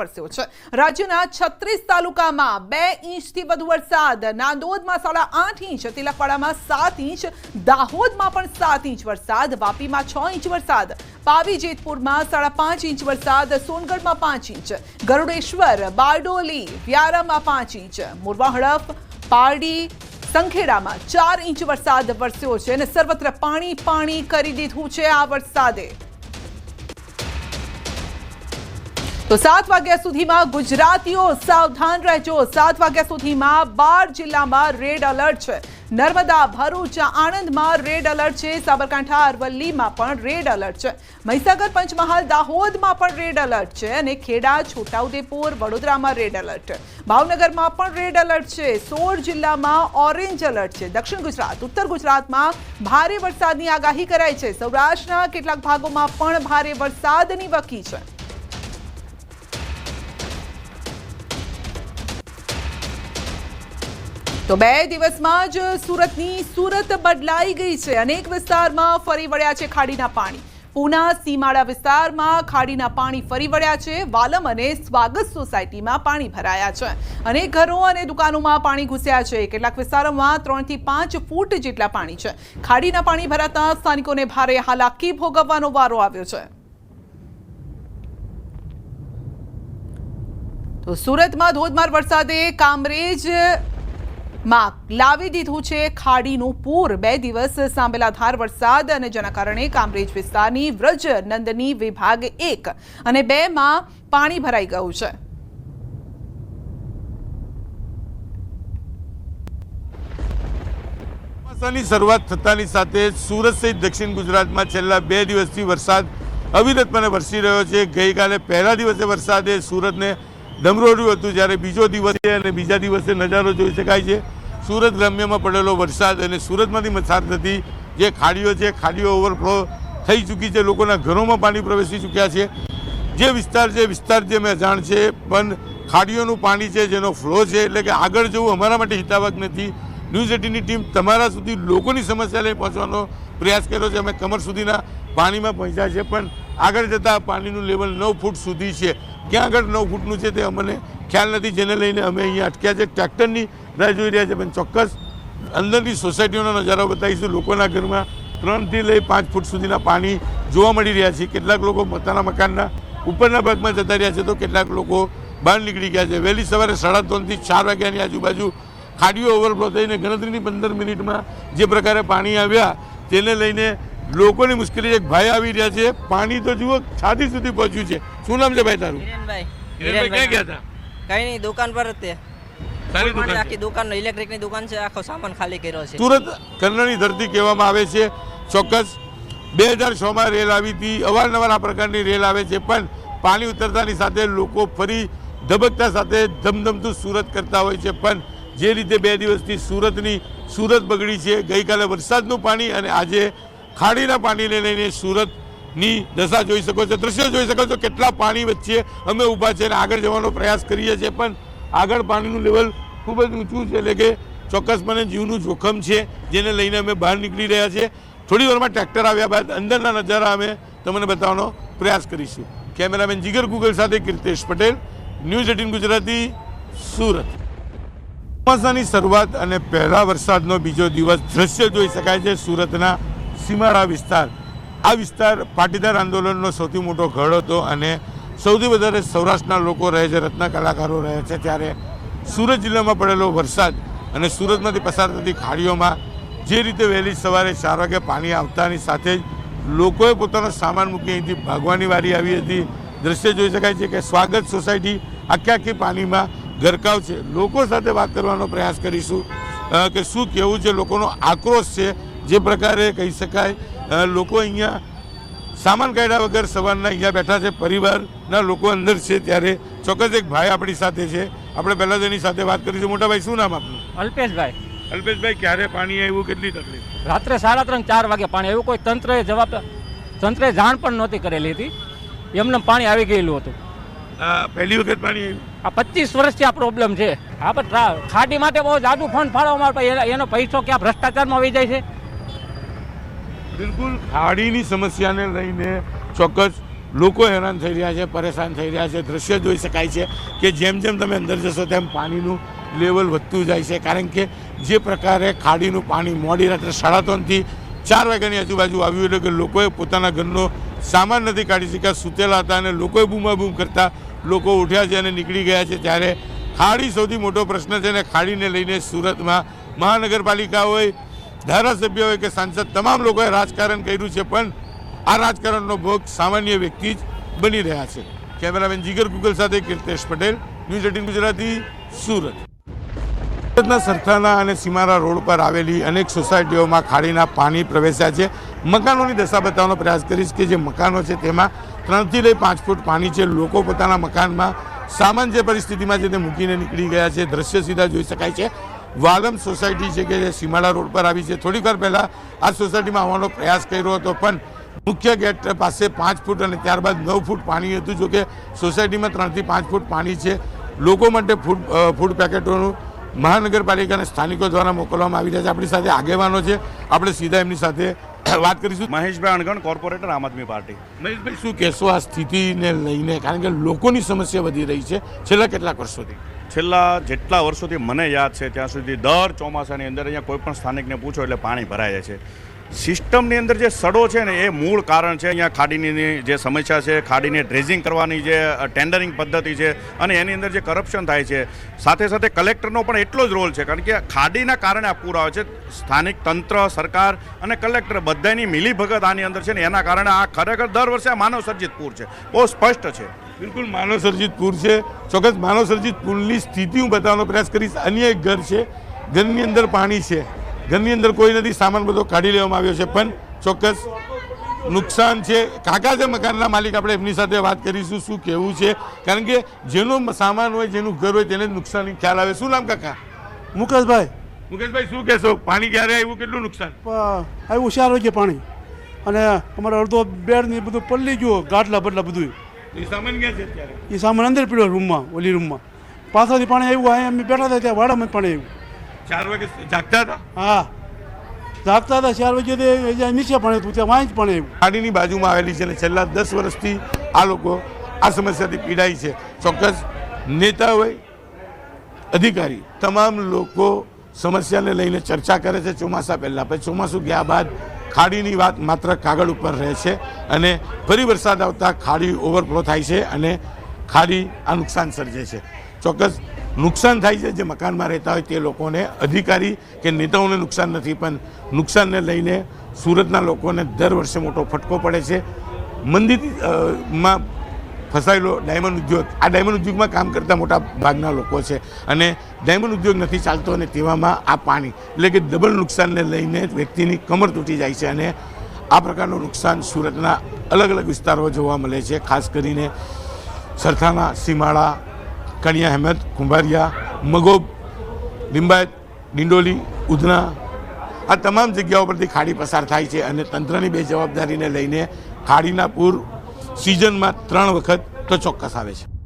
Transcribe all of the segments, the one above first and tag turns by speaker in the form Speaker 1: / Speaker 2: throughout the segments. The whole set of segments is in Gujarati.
Speaker 1: વરસ્યો છે રાજ્યના છત્રીસ તાલુકામાં બે ઇંચથી વધુ વરસાદ, નાંદોદમાં સાડા આઠ ઇંચ, તિલકવાડામાં સાત ઇંચ, દાહોદમાં પણ સાત ઇંચ વરસાદ, વાપીમાં છ ઇંચ વરસાદ, પાવી જેતપુરમાં સાડા પાંચ ઇંચ વરસાદ, સોનગઢમાં પાંચ ઇંચ, ગરુડેશ્વર, બારડોલી, વ્યારામાં પાંચ ઇંચ મોરવા હડફ પારડી, સંખેડામાં ચાર ઇંચ વરસાદ વરસ્યો છે અને સર્વત્ર પાણી પાણી કરી દીધું છે આ વરસાદે. તો સાત વાગ્યા સુધીમાં ગુજરાતીઓ સાવધાન રહેજો. સાત વાગ્યા સુધીમાં બાર જિલ્લામાં રેડ અલર્ટ છે. નર્મદા, ભરૂચ, આણંદમાં રેડ અલર્ટ છે. સાબરકાંઠા, અરવલ્લીમાં પણ રેડ અલર્ટ છે. મહીસાગર, પંચમહાલ, દાહોદમાં પણ રેડ અલર્ટ છે અને ખેડા, છોટાઉદેપુર, વડોદરામાં રેડ એલર્ટ ભાવનગરમાં પણ રેડ અલર્ટ છે. સોળ જિલ્લામાં ઓરેન્જ અલર્ટ છે. દક્ષિણ ગુજરાત, ઉત્તર ગુજરાતમાં ભારે વરસાદની આગાહી કરાઈ છે. સૌરાષ્ટ્રના કેટલાક ભાગોમાં પણ ભારે વરસાદની વકી છે. તો બે દિવસમાં જ સુરતની સુરત બદલાઈ ગઈ છે. અનેક વિસ્તારમાં ફરી વળ્યા છે ખાડીના પાણી. પૂના, સીમાડા વિસ્તારમાં ખાડીના પાણી ફરી વળ્યા છે. વાલમ અને સ્વાગત સોસાયટીમાં પાણી ભરાયા છે. અનેક ઘરો અને દુકાનોમાં પાણી ઘૂસ્યા છે. કેટલાક વિસ્તારોમાં ત્રણથી પાંચ ફૂટ જેટલા પાણી છે. ખાડીના પાણી ભરાતા સ્થાનિકોને ભારે હાલાકી ભોગવવાનો વારો આવ્યો છે. તો સુરતમાં ધોધમાર વરસાદે કામરેજ માં લાવી દીધું છે. ખાડીનું પૂર બે દિવસ સાંભેલાધાર વરસાદ અને જેના કારણે કામરેજ વિસ્તારની વ્રજ નંદની વિભાગ એક અને બે માં પાણી ભરાઈ ગયું છે.
Speaker 2: ચોમાસાની શરૂઆત થતાની સાથે સુરત સહિત દક્ષિણ ગુજરાતમાં છેલ્લા બે દિવસથી વરસાદ અવિરતપણે વરસી રહ્યો છે. ગઈકાલે પહેલા દિવસે વરસાદે સુરતને ડમરોડ્યું હતું, જ્યારે બીજો દિવસે અને બીજા દિવસે નજારો જોઈ શકાય છે. સુરત ગ્રામ્યમાં પડેલો વરસાદ અને સુરતમાંથી પસાર થતી જે ખાડીઓ છે, ખાડીઓ ઓવરફ્લો થઈ ચૂકી છે, લોકોના ઘરોમાં પાણી પ્રવેશી ચૂક્યા છે. જે વિસ્તાર છે વિસ્તાર જે મેં અજાણ છે, પણ ખાડીઓનું પાણી છે, જેનો ફ્લો છે, એટલે કે આગળ જવું અમારા માટે હિતાવક નથી. ન્યૂઝ એટીનની ટીમ તમારા સુધી લોકોની સમસ્યા લઈ પહોંચવાનો પ્રયાસ કર્યો છે. અમે કમર સુધીના પાણીમાં પહોંચ્યા છે, પણ આગળ જતાં પાણીનું લેવલ નવ ફૂટ સુધી છે. ક્યાં આગળ નવ ફૂટનું છે તે અમને ખ્યાલ નથી. જેને લઈને અમે અહીંયા અટક્યા છે. ટ્રેક્ટરની રાહ જોઈ રહ્યા છે પણ ચોક્કસ અંદરની સોસાયટીઓનો નજારો બતાવીશું. લોકોના ઘરમાં ત્રણથી લઈ પાંચ ફૂટ સુધીના પાણી જોવા મળી રહ્યા છે. કેટલાક લોકો પોતાના મકાનના ઉપરના ભાગમાં જતા રહ્યા છે તો કેટલાક લોકો બહાર નીકળી ગયા છે. વહેલી સવારે સાડા ત્રણથી ચાર વાગ્યાની આજુબાજુ ખાડીઓ ઓવરફ્લો થઈને ગણતરીની પંદર મિનિટમાં જે પ્રકારે પાણી આવ્યા તેને લઈને લોકોની મુશ્કેલી. એક ભાઈ આવી રહ્યા છે. પાણી તો જુઓ છાતી સુધી પહોંચ્યું છે. શું નામ છે ભાઈ તારું?
Speaker 3: હિરેનભાઈ
Speaker 2: હિરેનભાઈ ક્યાં ગયા હતા?
Speaker 3: કઈ નહીં દુકાન પર જ
Speaker 2: સારી દુકાન
Speaker 3: આખી દુકાન ઇલેક્ટ્રિકની દુકાન છે આખો સામાન ખાલી કર્યો છે.
Speaker 2: સુરત કર્ણની ધરતી કહેવામાં આવે છે. ચોક્કસ બે હજાર છમાં રેલ આવી હતી. અવારનવાર આ પ્રકારની રેલ આવે છે પણ પાણી ઉતરતાની સાથે લોકો ફરી ધબકતા સાથે ધમધમતું સુરત કરતા હોય છે. પણ જે રીતે બે દિવસથી સુરતની સુરત બગડી છે ગઈકાલે વરસાદનું પાણી અને આજે ખાડીના પાણીને લઈને સુરતની દશા જોઈ શકો છો દ્રશ્યો જોઈ શકો છો કેટલા પાણી વચ્ચે અમે ઊભા છે અને આગળ જવાનો પ્રયાસ કરીએ છીએ. પણ આગળ પાણીનું લેવલ ખૂબ જ ઊંચું છે. એટલે કે ચોક્કસપણે જીવનું જોખમ છે, જેને લઈને અમે બહાર નીકળી રહ્યા છીએ. થોડી વારમાં ટ્રેક્ટર આવ્યા બાદ અંદરના નજારા અમે તમને બતાવવાનો પ્રયાસ કરીશું. કેમેરામેન જીગર ગુગલ સાથે કીર્તેશ પટેલ, ન્યૂઝ એટીન ગુજરાતી, સુરત. ચોમાસાની શરૂઆત અને પહેલા વરસાદનો બીજો દિવસ દ્રશ્ય જોઈ શકાય છે સુરતના સીમાડા વિસ્તાર. આ વિસ્તાર પાટીદાર આંદોલનનો સૌથી મોટો ગઢ હતો અને સૌથી વધારે સૌરાષ્ટ્રના લોકો રહે છે, રત્ન કલાકારો રહે છે. ત્યારે સુરત જિલ્લામાં પડેલો વરસાદ અને સુરતમાંથી પસાર થતી ખાડીઓમાં જે રીતે વહેલી સવારે ચાર વાગે પાણી આવતાની સાથે જ લોકોએ પોતાનો સામાન મૂકી અહીંથી ભાગવાની વારી આવી હતી. દ્રશ્ય જોઈ શકાય છે કે સ્વાગત સોસાયટી આખી આખી પાણીમાં ગરકાવ છે. લોકો સાથે વાત કરવાનો પ્રયાસ કરીશું. કે શું કહેવું છે? લોકોનો આક્રોશ છે. જે પ્રકારે કહી શકાય લોકો અહીંયા સામાન કાઢ્યા વગર સવારના અહીંયા બેઠા છે. પરિવારના લોકો અંદર છે ત્યારે ચોક્કસ એક ભાઈ આપણી સાથે છે. આપણે પહેલાં તેની સાથે વાત કરીશું મોટા ભાઈ શું નામ આપનું?
Speaker 4: અલ્પેશભાઈ.
Speaker 2: અલ્પેશભાઈ ક્યારે પાણી આવ્યું? કેટલી તકલીફ?
Speaker 4: રાત્રે સાડા ત્રણ ચાર વાગે પાણી આવ્યું. કોઈ તંત્રએ જવાબ તંત્રએ જાણ પણ નહોતી કરેલી હતી. એમને પાણી આવી ગયેલું હતું.
Speaker 2: પહેલી વખત પાણી
Speaker 4: આ પચીસ વર્ષથી આ પ્રોબ્લેમ છે. આ ખાડી માટે બહુ જાદુ ફંડ ફાળવવામાં આવે એનો પૈસો ક્યાં ભ્રષ્ટાચારમાં વહી જાય છે?
Speaker 2: બિલકુલ ખાડીની સમસ્યાને લઈને ચોક્કસ લોકો હેરાન થઈ રહ્યા છે, પરેશાન થઈ રહ્યા છે, દ્રશ્ય જોઈ શકાય છે કે જેમ જેમ તમે અંદર જશો તેમ પાણીનું લેવલ વધતું જાય છે. કારણ કે જે પ્રકારે ખાડીનું પાણી મોડી રાત્રે સાડા ત્રણથી ચાર વાગ્યાની આજુબાજુ આવ્યું એટલે કે લોકોએ પોતાના ઘરનો સામાન નથી કાઢી શક્યા, સૂતેલા હતા અને લોકોએ બૂમાબૂમ કરતા લોકો ઉઠ્યા છે અને નીકળી ગયા છે. ત્યારે ખાડી સૌથી મોટો પ્રશ્ન છે અને ખાડીને લઈને સુરતમાં મહાનગરપાલિકા હોય ધારાસભ્ય હોય કે સાંસદ તમામ લોકોએ રાજકારણ કર્યું છે, પણ આ રાજકારણનો ભોગ સામાન્ય વ્યક્તિ જ બની રહ્યા છે. કેમેરામેન જીગર ગુગલ સાથે કીર્તેશ પટેલ, ન્યૂઝ એટીન ગુજરાતી, સુરત. સુરતના સરથાના અને સીમારા રોડ પર આવેલી અનેક સોસાયટીઓમાં ખાડીના પાણી પ્રવેશ્યા છે. મકાનોની દશા બતાવવાનો પ્રયાસ કરીશ કે જે મકાનો છે તેમાં ત્રણથી લઈ પાંચ ફૂટ પાણી છે. લોકો પોતાના મકાનમાં સામાન જે પરિસ્થિતિમાં છે તે મૂકીને નીકળી ગયા છે. દ્રશ્ય સીધા જોઈ શકાય છે. વાલમ સોસાયટી છે કે જે સીમાડા રોડ પર આવી છે. થોડીક વાર પહેલાં આ સોસાયટીમાં આવવાનો પ્રયાસ કર્યો હતો પણ મુખ્ય ગેટ પાસે પાંચ ફૂટ અને ત્યારબાદ નવ ફૂટ પાણી હતું જો કે સોસાયટીમાં ત્રણથી પાંચ ફૂટ પાણી છે. લોકો માટે ફૂડ ફૂડ પેકેટોનું મહાનગરપાલિકાના સ્થાનિકો દ્વારા મોકલવામાં આવી રહ્યા છે. આપણી સાથે આગેવાનો છે. આપણે સીધા એમની સાથે વાત કરીશું.
Speaker 5: મહેશભાઈ અણગણ કોર્પોરેટર આમ આદમી પાર્ટી.
Speaker 2: મહેશભાઈ શું કહેશો આ સ્થિતિને લઈને? કારણ કે લોકોની સમસ્યા વધી રહી છે. છેલ્લા કેટલાક વર્ષોથી.
Speaker 5: છેલ્લા જેટલા વર્ષોથી મને યાદ છે, ત્યાં સુધી દર ચોમાસાની અંદર અહીંયા કોઈપણ સ્થાનિકને પૂછો એટલે પાણી ભરાય છે. સિસ્ટમની અંદર જે સડો છે ને, એ મૂળ કારણ છે અહીંયા ખાડીની જે સમસ્યા છે, ખાડીને ડ્રેઝિંગ કરવાની જે ટેન્ડરિંગ પદ્ધતિ છે અને એની અંદર જે કરપ્શન થાય છે. સાથે સાથે કલેક્ટરનો પણ એટલો જ રોલ છે, કારણ કે ખાડીના કારણે આ પૂર આવે છે. સ્થાનિક તંત્ર, સરકાર અને કલેક્ટર બધાની મિલીભગત આની અંદર છે ને, એના કારણે આ ખરેખર દર વર્ષે આ સર્જિત પૂર છે. બહુ સ્પષ્ટ છે.
Speaker 2: બિલકુલ માનવસર્જિત પૂર છે. ચોક્કસ માનવસર્જિત પૂરની સ્થિતિ હું બતાવવાનો પ્રયાસ કરીશ. અન્ય એક ઘર છે. ઘરની અંદર પાણી છે. ઘરની અંદર કોઈ નથી. સામાન બધો કાઢી લેવામાં આવ્યો છે. પણ ચોક્કસ નુકસાન છે. કાકા છે મકાનના માલિક આપણે એમની સાથે વાત કરીશું શું કહેવું છે? કારણ કે જેનો સામાન હોય જેનું ઘર હોય તેને નુકસાનની નુકસાની ખ્યાલ આવે. શું નામ કાકા?
Speaker 6: મુકેશભાઈ.
Speaker 2: મુકેશભાઈ શું કહેશો? પાણી ક્યારે આવ્યું? કેટલું નુકસાન?
Speaker 6: આવ્યું હોશિયાર હોય છે પાણી. અને અમારે અડધો બેડ ને બધું પલ્લી ગયું ગાટલા બદલા બધું
Speaker 2: એ સામાન ક્યાં છે અત્યારે?
Speaker 6: એ સામાન અંદર પીડ્યો રૂમમાં ઓલી રૂમમાં. પાછળથી પાણી આવ્યું અહીંયા અમે બેઠા હતા ત્યાં વાડામાં પાણી આવ્યું.
Speaker 2: ચાર વાગે જાગતા હતા?
Speaker 6: હા. જાગતા હતા ચાર વાગે નીચે પાણી હતું ત્યાં વાંચ પાણી આવ્યું.
Speaker 2: ખાડીની બાજુમાં આવેલી છે અને છેલ્લા દસ વર્ષથી આ લોકો આ સમસ્યાથી પીડાય છે. ચોક્કસ નેતા હોય અધિકારી તમામ લોકો સમસ્યાને લઈને ચર્ચા કરે છે. ચોમાસા પહેલાં. પછી ચોમાસું ગયા બાદ ખાડીની વાત માત્ર કાગળ ઉપર રહે છે અને ફરી વરસાદ આવતા ખાડી ઓવરફ્લો થાય છે અને ખાડી આ નુકસાન સર્જે છે. ચોક્કસ નુકસાન થાય છે જે મકાનમાં રહેતા હોય તે લોકોને, અધિકારી કે નેતાઓને નુકસાન નથી, પણ નુકસાનને લઈને સુરતના લોકોને દર વર્ષે મોટો ફટકો પડે છે. મંદિરમાં ફસાયેલો ડાયમંડ ઉદ્યોગ. આ ડાયમંડ ઉદ્યોગમાં કામ કરતા મોટા ભાગના લોકો છે. અને ડાયમંડ ઉદ્યોગ નથી ચાલતો અને તેવામાં આ પાણી, એટલે કે ડબલ નુકસાનને લઈને વ્યક્તિની કમર તૂટી જાય છે અને આ પ્રકારનું નુકસાન સુરતના અલગ અલગ વિસ્તારો જોવા મળે છે. ખાસ કરીને સરથાના સીમાળા કણિયા અહેમદ કુંભારિયા મગોબ, લિંબાયત, ડિંડોલી, ઉધના, આ તમામ જગ્યાઓ પરથી ખાડી પસાર થાય છે અને તંત્રની બે જવાબદારીને લઈને ખાડીના પૂર સિઝનમાં ત્રણ વખત તો ચોક્કસ આવે છે.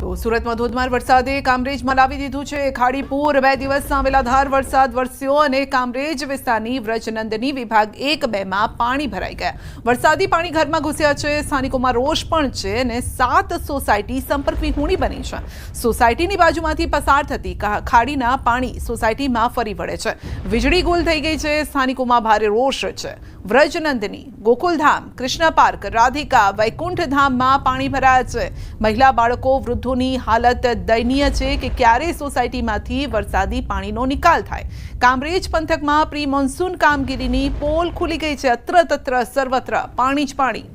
Speaker 1: તો સુરતમાં ધોધમાર વરસાદે કામરેજ મલાવી દીધું છે. ખાડી પૂર બે દિવસના વેલાધાર વરસાદ વરસ્યો અને કામરેજ વિસ્તારની વ્રજનંદની વિભાગ એક બેમાં પાણી ભરાઈ ગયા. વરસાદી પાણી ઘરમાં ઘૂસ્યા છે. સ્થાનિકોમાં રોષ પણ છે અને સાત સોસાયટી સંપર્ક વિહોણી બની છે. સોસાયટીની બાજુમાંથી પસાર થતી ખાડીના પાણી સોસાયટીમાં ફરી વળે છે. વીજળી ગુલ થઈ ગઈ છે. સ્થાનિકોમાં ભારે રોષ છે. વ્રજનંદની, ગોકુલધામ, કૃષ્ણ પાર્ક, રાધિકા વૈકુંઠ ધામમાં પાણી ભરાયા છે. મહિલા બાળકો વૃદ્ધોની હાલત દયનીય છે કે ક્યારે સોસાયટીમાંથી વરસાદી પાણીનો નિકાલ થાય. કામરેજ પંથકમાં પ્રી મોન્સૂન કામગીરીની પોલ ખુલી ગઈ છે. અત્ર તત્ર સર્વત્ર પાણી જ પાણી.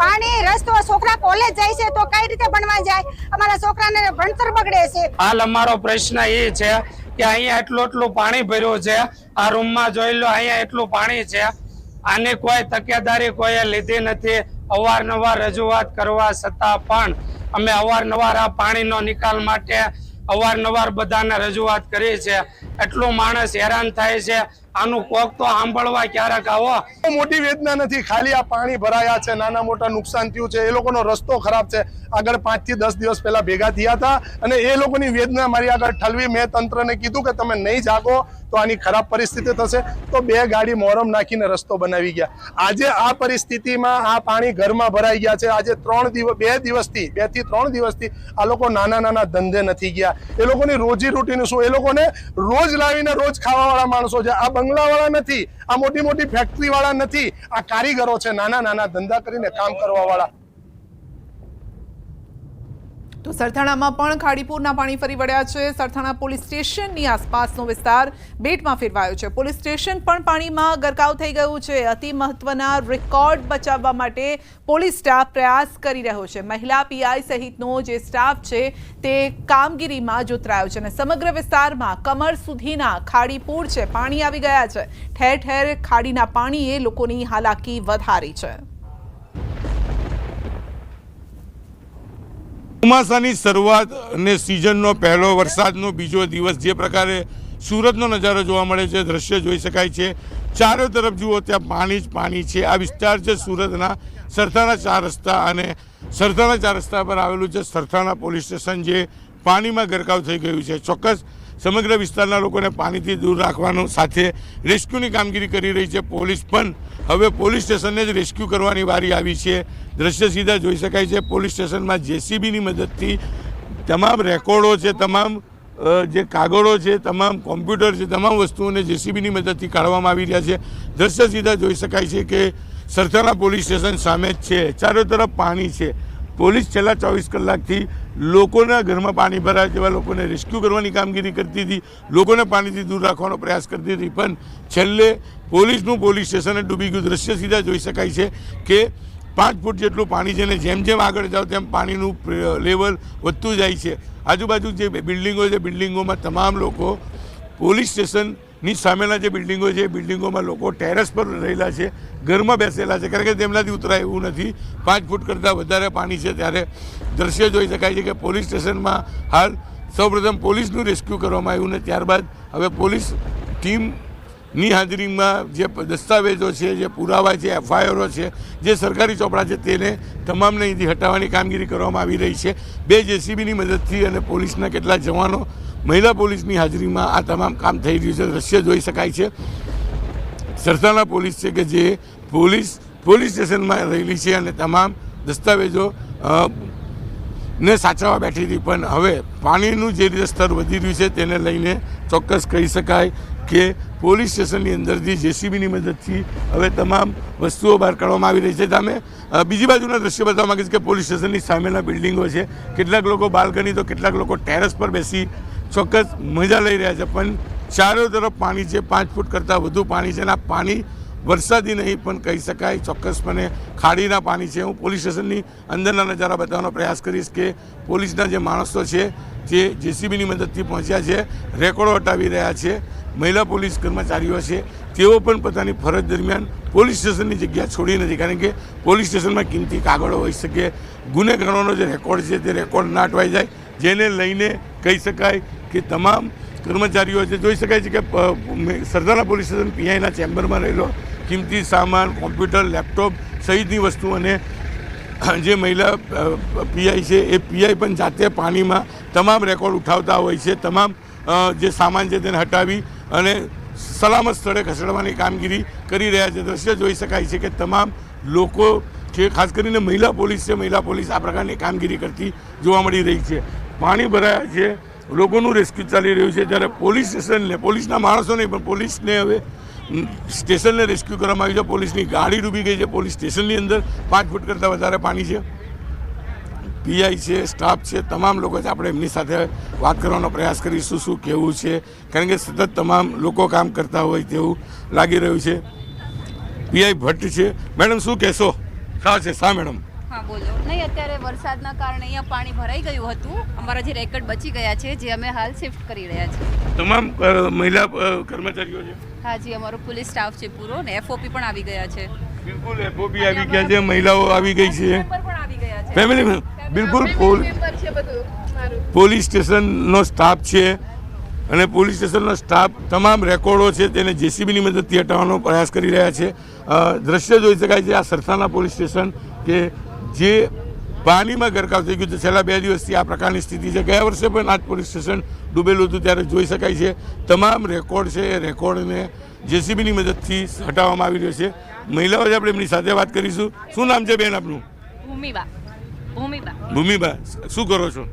Speaker 7: પાણી રસ્તો છોકરા કોલેજ જાય છે તો કઈ રીતે ભણવા જાય? અમારા છોકરાને ભણતર બગડે છે.
Speaker 8: હાલ અમારો પ્રશ્ન એ છે કે અહીંયા એટલું એટલું પાણી ભર્યું છે. આ રૂમમાં જોઈ લો અહીંયા એટલું પાણી છે. આની કોઈ તકેદારી કોઈએ લીધી નથી. અવારનવાર રજૂઆત કરવા છતાં પણ અમે અવારનવાર આ પાણીનો નિકાલ માટે અવારનવાર બધાને રજૂઆત કરી છે. એટલું માણસ હેરાન થાય છે. આનું કોક તો સાંભળવા ક્યારેક આવો.
Speaker 9: મોટી વેદના નથી. ખાલી આ પાણી ભરાયા છે. નાના મોટા નુકસાન થયું છે. એ લોકોનો રસ્તો ખરાબ છે. આગળ પાંચથી દસ દિવસ પહેલા ભેગા થયા હતા અને એ લોકોની વેદના મારી આગળ ઠલવી મેં તંત્રને કીધું કે તમે નહીં જાગો. તો આની ખરાબ પરિસ્થિતિ થશે, તો બે ગાડી મોરમ નાખીને રસ્તો બનાવી ગયા. આજે આ પરિસ્થિતિમાં આ પાણી ઘરમાં ભરાઈ ગયા છે. આજે ત્રણ દિવસ, બે દિવસથી, બેથી ત્રણ દિવસથી આ લોકો નાના નાના ધંધે નથી ગયા. એ લોકોની રોજી રોટીનું શું? એ લોકોને રોજ લાવીને રોજ ખાવાવાળા માણસો છે. આ બંગલાવાળા નથી, આ મોટી મોટી ફેક્ટરીવાળા નથી, આ કારીગરો છે નાના નાના ધંધા કરીને કામ કરવા વાળા
Speaker 1: તો સરથાણામાં પણ ખાડીપુરના પાણી ફરી વળ્યા છે. સરથાણા પોલીસ સ્ટેશનની આસપાસનો વિસ્તાર બેટમાં ફેરવાયો છે. પોલીસ સ્ટેશન પણ પાણીમાં ગરકાવ થઈ ગયું છે. અતિ મહત્વના રેકોર્ડ બચાવવા માટે પોલીસ સ્ટાફ પ્રયાસ કરી રહ્યો છે. મહિલા પીઆઈ સહિતનો જે સ્ટાફ છે તે કામગીરીમાં જોતરાયો છે અને સમગ્ર વિસ્તારમાં કમર સુધીના ખાડીપુર છે. પાણી આવી ગયા છે. ઠેર ઠેર ખાડીના પાણીએ લોકોની હાલાકી વધારી છે.
Speaker 2: ચોમાસાની શરૂઆત અને સિઝનનો પહેલો વરસાદનો બીજો દિવસ જે પ્રકારે સુરતનો નજારો જોવા મળે છે, દ્રશ્ય જોઈ શકાય છે. ચારો તરફ જુઓ ત્યાં પાણી જ પાણી છે. આ વિસ્તાર છે સુરતના સરથાણા ચાર રસ્તા અને સરથાણા ચાર રસ્તા પર આવેલું છે સરથાણા પોલીસ સ્ટેશન જે પાણીમાં ગરકાવ થઈ ગયું છે. ચોક્કસ સમગ્ર વિસ્તારના લોકોને પાણીથી દૂર રાખવાનું સાથે રેસ્ક્યુની કામગીરી કરી રહી છે પોલીસ પણ હવે પોલીસ સ્ટેશનને જ રેસ્ક્યુ કરવાની વારી આવી છે. દ્રશ્ય સીધા જોઈ શકાય છે. પોલીસ સ્ટેશનમાં જેસીબીની મદદથી તમામ રેકોર્ડો છે, તમામ જે કાગળો છે, તમામ કોમ્પ્યુટર છે, તમામ વસ્તુઓને જેસીબીની મદદથી કાઢવામાં આવી રહ્યા છે. દ્રશ્ય સીધા જોઈ શકાય છે કે સરથાણા પોલીસ સ્ટેશન સામે જ છે. ચારો તરફ પાણી છે. પોલીસ છેલ્લા ચોવીસ કલાકથી લોકોના ઘરમાં પાણી ભરાય તેવા લોકોને રેસ્ક્યુ કરવાની કામગીરી કરતી હતી. લોકોને પાણીથી દૂર રાખવાનો પ્રયાસ કરતી હતી. પણ છેલ્લે પોલીસનું પોલીસ સ્ટેશન ડૂબી ગયું. દ્રશ્ય સીધા જોઈ શકાય છે કે પાંચ ફૂટ જેટલું પાણી છે ને જેમ જેમ આગળ જાઓ તેમ પાણીનું લેવલ વધતું જાય છે. આજુબાજુ જે બિલ્ડિંગો છે, બિલ્ડિંગોમાં તમામ લોકો પોલીસ સ્ટેશનની સામેના જે બિલ્ડિંગો છે, બિલ્ડિંગોમાં લોકો ટેરેસ પર રહેલા છે, ઘરમાં બેસેલા છે. કારણ કે તેમનાથી ઉતરાય એવું નથી. પાંચ ફૂટ કરતાં વધારે પાણી છે ત્યારે દ્રશ્ય જોઈ શકાય છે કે પોલીસ સ્ટેશનમાં હાલ સૌપ્રથમ પોલીસનું રેસ્ક્યુ કરવામાં આવ્યું ને ત્યારબાદ હવે પોલીસ ટીમની હાજરીમાં જે દસ્તાવેજો છે, જે પુરાવા છે, એફઆઈઆરો છે, જે સરકારી ચોપડા છે તેને તમામને અહીંથી હટાવવાની કામગીરી કરવામાં આવી રહી છે. બે જેસીબીની મદદથી અને પોલીસના કેટલા જવાનો મહિલા પોલીસની હાજરીમાં આ તમામ કામ થઈ રહ્યું છે. દ્રશ્ય જોઈ શકાય છે. સરસાના પોલીસ છે કે જે પોલીસ પોલીસ સ્ટેશનમાં રહેલી છે અને તમામ દસ્તાવેજો ને સાચવવા બેઠી હતી. પણ હવે પાણીનું જે રીતે સ્તર વધી રહ્યું છે તેને લઈને ચોક્કસ કહી શકાય કે પોલીસ સ્ટેશનની અંદરથી જેસીબીની મદદથી હવે તમામ વસ્તુઓ બહાર કાઢવામાં આવી રહી છે. તમે બીજી બાજુના દ્રશ્ય બતાવવા માંગીશ કે પોલીસ સ્ટેશનની સામેના બિલ્ડિંગો છે. કેટલાક લોકો બાલ્કની તો કેટલાક લોકો ટેરેસ પર બેસી ચોક્કસ મજા લઈ રહ્યા છે. પણ ચારો તરફ પાણી છે. પાંચ ફૂટ કરતાં વધુ પાણી છે અને આ પાણી વરસાદી નહીં પણ કહી શકાય ચોક્કસપણે ખાડીના પાણી છે. હું પોલીસ સ્ટેશનની અંદરના નજારા બતાવવાનો પ્રયાસ કરીશ કે પોલીસના જે માણસો છે, જે જેસીબીની મદદથી પહોંચ્યા છે, રેકોર્ડો હટાવી રહ્યા છે, મહિલા પોલીસ કર્મચારીઓ છે, તેઓ પણ પોતાની ફરજ દરમિયાન પોલીસ સ્ટેશનની જગ્યા છોડી નથી. કારણ કે પોલીસ સ્ટેશનમાં કિંમતી કાગળો હોઈ શકે, ગુનેગારોનો જે રેકોર્ડ છે તે રેકોર્ડ ના અટવાઈ જાય. જેને લઈને કહી શકાય કે તમામ કર્મચારીઓ છે, જોઈ શકાય છે કે સરદારના પોલીસ સ્ટેશન પીઆઈના ચેમ્બરમાં રહેલો કિંમતી સામાન, કોમ્પ્યુટર, લેપટોપ સહિતની વસ્તુ અને જે મહિલા પીઆઈ છે, એ પીઆઈ પણ જાતે પાણીમાં તમામ રેકોર્ડ ઉઠાવતા હોય છે, તમામ જે સામાન છે તેને હટાવી અને સલામત સ્થળે ખસેડવાની કામગીરી કરી રહ્યા છે. દ્રશ્ય જોઈ શકાય છે કે તમામ લોકો છે, ખાસ કરીને મહિલા પોલીસ છે, મહિલા પોલીસ આ પ્રકારની કામગીરી કરતી જોવા મળી રહી છે. પાણી ભરાયા છે લોકોનું રેસ્ક્યુ ચાલી રહ્યું છે. જ્યારે પોલીસ સ્ટેશનને, પોલીસના માણસો નહીં, પણ પોલીસને હવે સ્ટેશનને રેસ્ક્યુ કરવામાં આવ્યું છે. પોલીસની ગાડી ડૂબી ગઈ છે પોલીસ સ્ટેશનની અંદર. પાંચ ફૂટ કરતાં વધારે પાણી છે. પીઆઈ છે, સ્ટાફ છે, તમામ લોકો છે. આપણે એમની સાથે વાત કરવાનો પ્રયાસ કરીશું, શું કેવું છે. કારણ કે સતત તમામ લોકો કામ કરતા હોય તેવું લાગી રહ્યું છે. પીઆઈ ભટ્ટ છે. મેડમ, શું કહેશો? શા છે? શા મેડમ?
Speaker 10: હા બોલો. નહીં અત્યારે વરસાદના કારણે અહીંયા પાણી ભરાઈ ગયું હતું. અમારા જે રેકર્ડ બચી ગયા છે જે અમે હાલ શિફ્ટ કરી રહ્યા છીએ.
Speaker 2: તમામ મહિલા કર્મચારીઓ છે?
Speaker 10: હા જી અમારો પોલીસ સ્ટાફ છે પૂરો ને એફઓપી પણ આવી ગયા છે.
Speaker 2: બિલકુલ એફઓપી આવી ગયા છે મહિલાઓ આવી ગઈ છે.
Speaker 10: આવી ગયા છે.
Speaker 2: ફેમિલી બિલકુલ પોલ-
Speaker 10: છે
Speaker 2: પોલીસ સ્ટેશનનો સ્ટાફ છે અને પોલીસ સ્ટેશનનો સ્ટાફ તમામ રેકોર્ડો છે તેને જેસીબીની મદદથી હટાવવાનો પ્રયાસ કરી રહ્યા છે. દ્રશ્ય જોઈ શકાય છે આ સરથાના પોલીસ સ્ટેશન કે જે પાણીમાં ગરકાવ થઈ ગયું છે છેલ્લા બે દિવસથી આ પ્રકારની સ્થિતિ છે. ગયા વર્ષે પણ આજ પોલીસ સ્ટેશન ડૂબેલું હતું ત્યારે જોઈ શકાય છે. તમામ રેકોર્ડ છે એ રેકોર્ડને જેસીબીની મદદથી હટાવવામાં આવી રહ્યો છે. મહિલાઓ જે આપણે એમની સાથે વાત કરીશું. શું નામ છે બેન આપનું?
Speaker 10: ભૂમિબા. ભૂમિબા.
Speaker 2: ભૂમિબા શું કરો છો?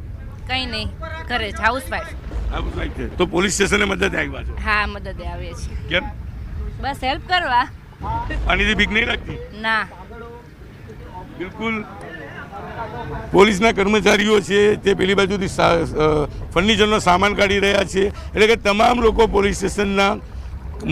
Speaker 10: કંઈ નહીં ઘરે જ હાઉસવાઈફ.
Speaker 2: હાઉસવાઈફ છે. તો પોલીસ સ્ટેશને મદદ આવ્યા છો?
Speaker 10: હા મદદ આવીએ છીએ.
Speaker 2: કેમ?
Speaker 10: બસ હેલ્પ કરવા.
Speaker 2: પાણીથી બીક નહીં લાગતી?
Speaker 10: ના.
Speaker 2: બિલકુલ. પોલીસના કર્મચારીઓ છે તે પેલી બાજુથી ફર્નિચરનો સામાન કાઢી રહ્યા છે. એટલે કે તમામ લોકો પોલીસ સ્ટેશનના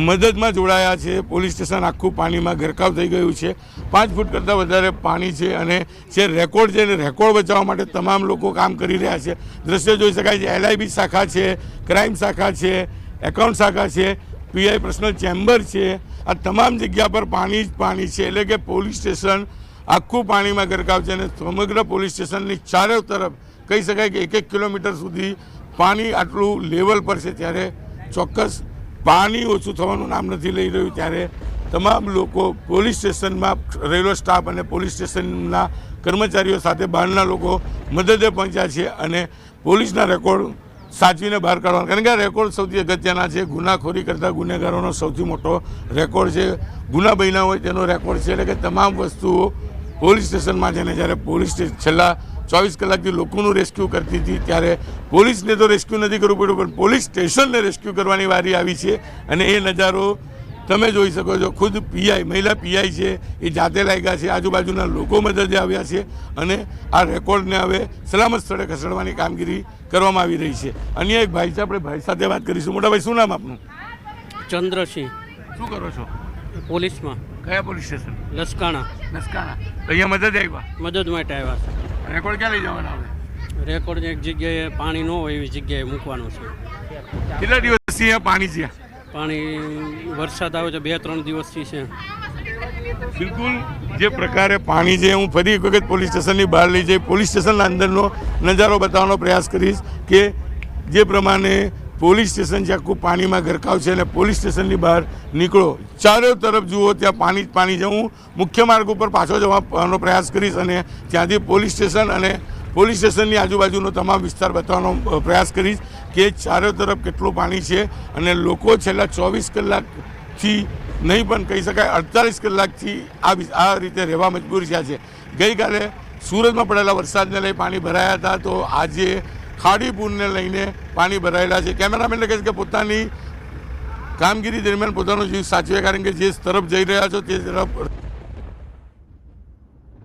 Speaker 2: મદદમાં જોડાયા છે. પોલીસ સ્ટેશન આખું પાણીમાં ગરકાવ થઈ ગયું છે. પાંચ ફૂટ કરતાં વધારે પાણી છે અને જે રેકોર્ડ છે એને રેકોર્ડ બચાવવા માટે તમામ લોકો કામ કરી રહ્યા છે. દ્રશ્ય જોઈ શકાય છે એલઆઈબી શાખા છે ક્રાઇમ શાખા છે એકાઉન્ટ શાખા છે પીઆઈ પર્સનલ ચેમ્બર છે. આ તમામ જગ્યા પર પાણી જ પાણી છે. એટલે કે પોલીસ સ્ટેશન આખું પાણીમાં ગરકાવ છે અને સમગ્ર પોલીસ સ્ટેશનની ચારે તરફ કહી શકાય કે એક એક કિલોમીટર સુધી પાણી આટલું લેવલ પર છે ત્યારે ચોક્કસ પાણી ઓછું થવાનું નામ નથી લઈ રહ્યું. ત્યારે તમામ લોકો પોલીસ સ્ટેશનમાં રહેલો સ્ટાફ અને પોલીસ સ્ટેશનના કર્મચારીઓ સાથે બહારના લોકો મદદે પહોંચ્યા છે અને પોલીસના રેકોર્ડ સાચવીને બહાર કાઢવાના. કારણ કે આ રેકોર્ડ સૌથી અગત્યના છે. ગુનાખોરી કરતા ગુનેગારોનો સૌથી મોટો રેકોર્ડ છે. ગુના બન્યા હોય તેનો રેકોર્ડ છે. એટલે કે તમામ વસ્તુઓ પોલીસ સ્ટેશનમાં છે ને જ્યારે પોલીસ છેલ્લા ચોવીસ કલાકથી લોકોનું રેસ્ક્યુ કરતી હતી ત્યારે પોલીસને તો રેસ્ક્યુ નથી કરવું પડ્યું પણ પોલીસ સ્ટેશનને રેસ્ક્યુ કરવાની વારી આવી છે અને એ નજારો તમે જોઈ શકો છો. ખુદ પીઆઈ મહિલા પીઆઈ છે એ જાતે લાગ્યા છે આજુબાજુના લોકો મદદે આવ્યા છે અને આ રેકોર્ડને હવે સલામત સ્થળે ખસેડવાની કામગીરી કરવામાં આવી રહી છે. અન્ય એક ભાઈ છે આપણે ભાઈ સાથે વાત કરીશું. મોટા ભાઈ શું નામ આપનું?
Speaker 11: ચંદ્રસિંહ.
Speaker 2: શું કરો છો?
Speaker 11: પોલીસમાં.
Speaker 2: કયા પોલીસ સ્ટેશન?
Speaker 11: લસકાણા.
Speaker 2: નસકાના અહીંયા મદદ આવ્યા
Speaker 11: મદદ માટે આવ્યા
Speaker 2: રેકોર્ડ ક્યાં લઈ જવાના
Speaker 11: છે રેકોર્ડ એક જગ્યાએ પાણી ન હોય એવી જગ્યાએ મૂકવાનું છે.
Speaker 2: કેટલા દિવસથી અહીંયા પાણી છે?
Speaker 11: પાણી વરસાદ આવે છે બે ત્રણ દિવસથી છે.
Speaker 2: બિલકુલ જે પ્રકારે પાણી છે હું ફરી એક વખત પોલીસ સ્ટેશનની બહાર લઈ જઈ. પોલીસ સ્ટેશનના અંદરનો નજારો બતાવવાનો પ્રયાસ કરીશ કે જે પ્રમાણે પોલીસ સ્ટેશન છે આખું પાણીમાં ગરકાવ છે અને પોલીસ સ્ટેશનની બહાર નીકળો. ચારે તરફ જુઓ, ત્યાં પાણી જ પાણી છે. હું મુખ્ય માર્ગ ઉપર પાછો જવાનો પ્રયાસ કરીશ અને ત્યાંથી પોલીસ સ્ટેશન અને પોલીસ સ્ટેશનની આજુબાજુનો તમામ વિસ્તાર બતાવવાનો પ્રયાસ કરીશ કે ચારે તરફ કેટલું પાણી છે અને લોકો છેલ્લા ચોવીસ કલાકથી નહીં પણ કહી શકાય, અડતાલીસ કલાકથી આ આ રીતે રહેવા મજબૂર થયા છે. ગઈકાલે સુરતમાં પડેલા વરસાદને લઈ પાણી ભરાયા હતા. તો આજે ખાડીપુરને લઈને પાણી ભરાયેલા છે. કેમેરામેન લખે છે કે પોતાની કામગીરી દરમિયાન પોતાનો જીવ સાચવે કારણ કે જે તરફ જઈ રહ્યા છો તે તરફ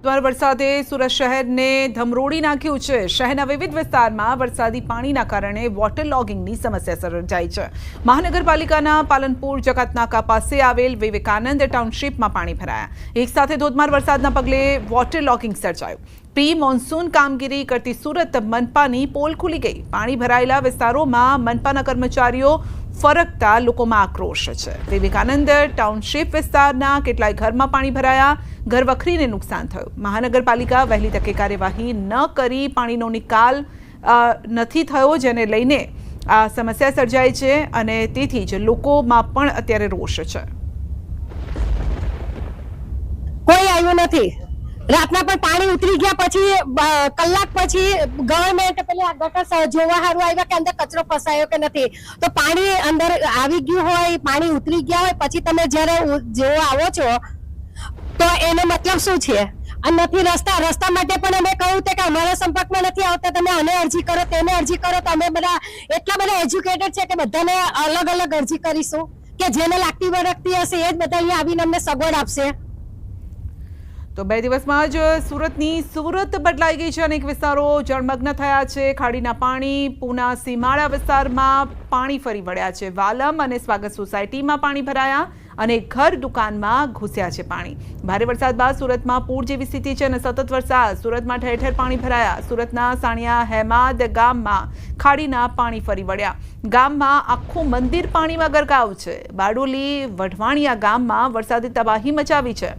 Speaker 1: ધોધમાર વરસાદે સુરત શહેરને ધમરોડી નાખ્યું છે. શહેરના વિવિધ વિસ્તારમાં વરસાદી પાણીના કારણે વોટર લોગિંગની સમસ્યા સર્જાઈ છે. મહાનગરપાલિકાના પાલનપુર, જકાતનાકા પાસે આવેલ વિવેકાનંદ ટાઉનશીપમાં પાણી ભરાયા. એક સાથે ધોધમાર વરસાદના પગલે વોટર લોગિંગ સર્જાયું. પ્રી મોન્સૂન કામગીરી કરતી સુરત મનપાની પોલ ખુલી ગઈ. પાણી ભરાયેલા વિસ્તારોમાં મનપાના કર્મચારીઓ ફરકતા લોકોમાં આક્રોશ છે. વિવેકાનંદ ટાઉનશીપ વિસ્તારના કેટલાય ઘરમાં પાણી ભરાયા. ઘર વખરીને નુકસાન થયું. મહાનગરપાલિકા વહેલી તકે કાર્યવાહી ન કરી, પાણીનો નિકાલ નથી થયો, જેને લઈને આ સમસ્યા સર્જાય છે અને તેથી જ લોકોમાં પણ અત્યારે રોષ છે.
Speaker 7: કોઈ આવ્યું નથી. રાતના પણ પાણી ઉતરી ગયા પછી કલાક પછી ગવર્મેન્ટ પેલી આ ગટર જોવા સારું આવ્યા કે અંદર કચરો ફસાયો કે નથી. તો પાણી અંદર આવી ગયું હોય, પાણી ઉતરી ગયા હોય, પછી તમે જ્યારે જેવો આવો છો, તો એનો મતલબ શું છે? નથી રસ્તા રસ્તા માટે પણ અમે કહ્યું કે અમારા સંપર્કમાં નથી આવતા, તમે આને અરજી કરો તેને અરજી કરો, તો અમે બધા એટલા બધા એજ્યુકેટેડ છે કે બધાને અલગ અલગ અરજી કરીશું. કે જેને લાગતી વળગતી હશે એ જ બધા અહીંયા આવીને અમને સગવડ આપશે.
Speaker 1: તો બે દિવસમાં જ સુરતની સુરત બદલાઈ ગઈ છે અનેક વિસ્તારો. જળમગ્ન થયા છે. ખાડીના પાણી, પૂના, સીમાડા વિસ્તારમાં પાણી ફરી વળ્યા છે. વાલમ અને સ્વાગત સોસાયટીમાં પાણી ભરાયા અને ઘર દુકાનમાં ઘૂસ્યા છે પાણી. ભારે વરસાદ બાદ સુરતમાં પૂર જેવી સ્થિતિ છે અને સતત વરસાદ. સુરતમાં ઠેર ઠેર પાણી ભરાયા. સુરતના સાણિયા હેમાદ ગામમાં ખાડીના પાણી ફરી વળ્યા. ગામમાં આખું મંદિર પાણીમાં ગરકાવ છે. બારડોલી વઢવાણિયા ગામમાં વરસાદે તબાહી મચાવી છે.